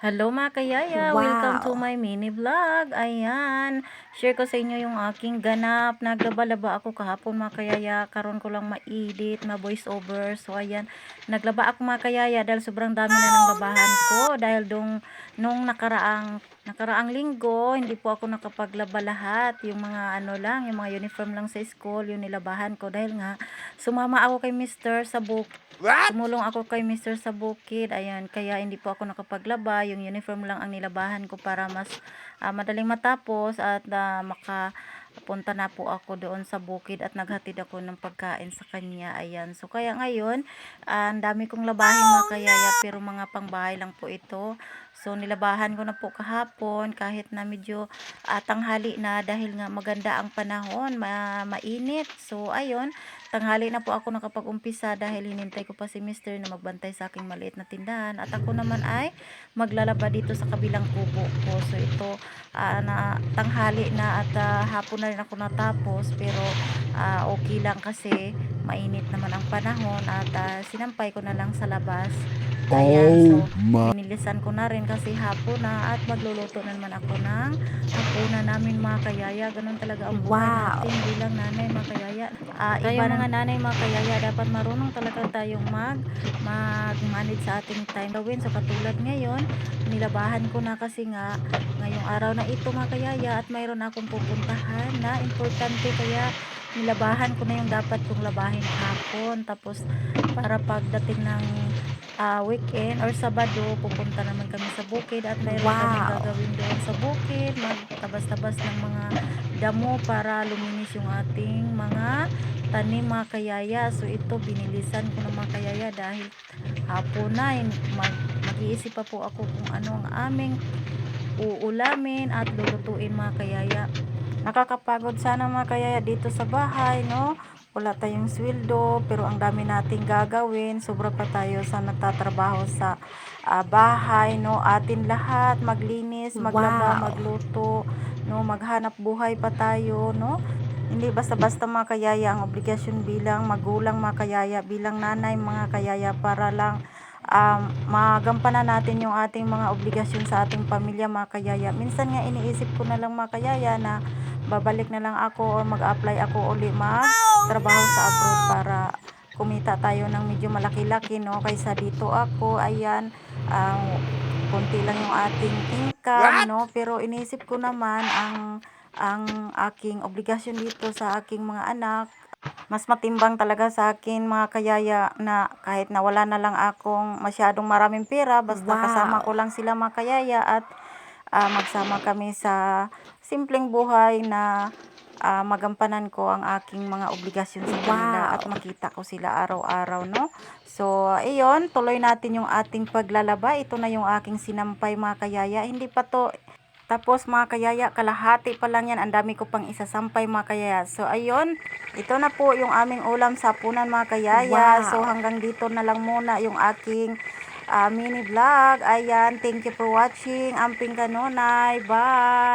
Hello mga kayaya, welcome to Wow! my mini vlog. Ayan, share ko sa inyo yung aking ganap. Naglaba-laba ako kahapon mga kayaya. Karon ko lang ma-edit, ma-voice over. So ayan, naglaba ako mga kayaya dahil sobrang dami na ng labahan ko. Dahil dong, nung nakaraang, nakaraang linggo, hindi po ako nakapaglaba lahat. Yung mga ano lang, yung mga uniform lang sa school, yung nilabahan ko. Dahil nga, sumama ako kay Mr. sa book Tumulong ako kay Mr. sa bukid. Ayan, kaya hindi po ako nakapaglaba. Yung uniform lang ang nilabahan ko para mas ah, madaling matapos at ah, makapunta na po ako doon sa bukid at naghatid ako ng pagkain sa kanya. Ayan. So kaya ngayon, ah, ang dami kong labahin mga kayaya pero mga pangbahay lang po ito. So nilabahan ko na po kahapon kahit na medyo ah, tanghali na dahil nga maganda ang panahon, ma mainit. So ayun, tanghali na po ako nakapag-umpisa dahil hinintay ko pa si Mister na magbantay sa aking maliit na tindahan at ako naman ay maglalaba dito sa kabilang kubo ko. So ito ah, na tanghali na at ah, hapon na rin ako natapos pero ah, okay lang kasi mainit naman ang panahon at ah, sinampay ko na lang sa labas. Ayan, so Oh Pinilisan ko na rin kasi hapon na at magluluto na naman ako ng hapunan namin mga kayaya. Ganun talaga ang buhay Wow! natin bilang nanay mga kayaya. Ah, iba mga nanay mga kayaya, dapat marunong talaga tayong mag mag-manage sa ating time gawin. So katulad ngayon, nilabahan ko na kasi nga ngayong araw na ito mga kayaya at mayroon akong pupuntahan na importante kaya nilabahan ko na yung dapat kong labahin hapon. Tapos para pagdating ng ah, weekend or Sabado, pupunta naman kami sa bukid at mayroon kami Wow! gagawin doon sa bukid, magtabas-tabas ng mga damo para luminis yung ating mga tanim mga kayaya. So ito binilisan ko ng mga kayaya dahil hapon na hin- mag, mag-iisip pa po ako kung ano ang aming uulamin at lulutuin mga kayaya. Nakakapagod sana mga kayaya dito sa bahay, no? Wala tayong sweldo, pero ang dami nating gagawin. Sobra pa tayo sa nagtatrabaho sa ah, bahay, no? Atin lahat, maglinis, maglaba, Wow! magluto, no? Maghanap buhay pa tayo, no? Hindi basta-basta mga kayaya ang obligasyon bilang magulang mga kayaya, bilang nanay mga kayaya para lang um, magampanan natin yung ating mga obligasyon sa ating pamilya mga kayaya. Minsan nga iniisip ko na lang mga kayaya na babalik na lang ako o mag-apply ako uli mag-trabaho sa abroad para kumita tayo ng medyo malaki-laki no? Kaysa dito ako ayan ang konti lang yung ating income no? Pero iniisip ko naman ang ang aking obligasyon dito sa aking mga anak. Mas matimbang talaga sa akin mga kayaya na kahit na wala na lang akong masyadong maraming pera basta kasama ko Wow! lang sila mga kayaya at ah, magsama kami sa simpleng buhay na ah, magampanan ko ang aking mga obligasyon sa kanila at Wow! makita ko sila araw-araw no so ayun tuloy natin yung ating paglalaba ito na yung aking sinampay mga kayaya hindi pa to tapos mga kayaya, kalahati pa lang yan. Ang dami ko pang isasampay mga kayaya. So ayun, ito na po yung aming ulam sa punan mga kayaya. So Wow! hanggang dito na lang muna yung aking ah, mini vlog. Ayan, thank you for watching. Amping kanonay. Bye!